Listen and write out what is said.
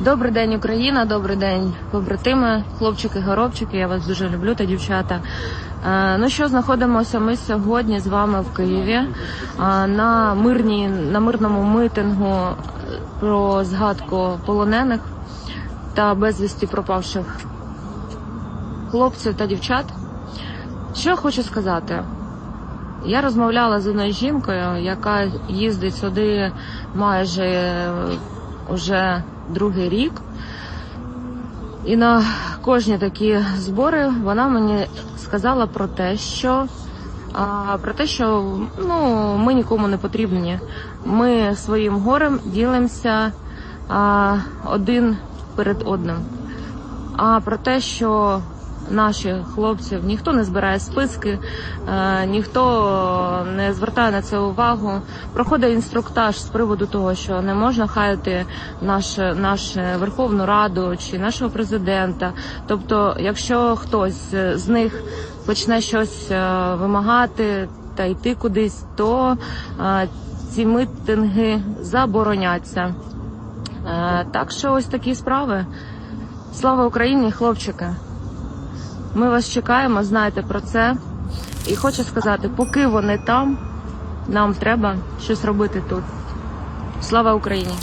Добрий день, Україна, добрий день, побратими, хлопчики, горобчики. Я вас дуже люблю та дівчата. Е, Ну що, знаходимося ми сьогодні з вами в Києві е, на мирній на мирному митингу е, про згадку полонених та безвісті пропавших хлопців та дівчат. Що я хочу сказати? Я розмовляла з одною жінкою, яка їздить сюди майже уже другий рік. І на кожні такі збори вона мені сказала про те, що про те, що ну, ми нікому не потрібні. Ми своїм горем ділимося один перед одним. А про те, що наших хлопців ніхто не збирає списки, е, ніхто не звертає на це увагу. Проходить інструктаж з приводу того, що не можна хаяти наш, наш Верховну Раду чи нашого президента. Тобто, якщо хтось з них почне щось е, вимагати та йти кудись, то е, ці митинги забороняться. Так що ось такі справи. Слава Україні, хлопчики! Ми вас чекаємо, знайте про це. І хочу сказати, поки вони там, нам треба щось робити тут. Слава Україні!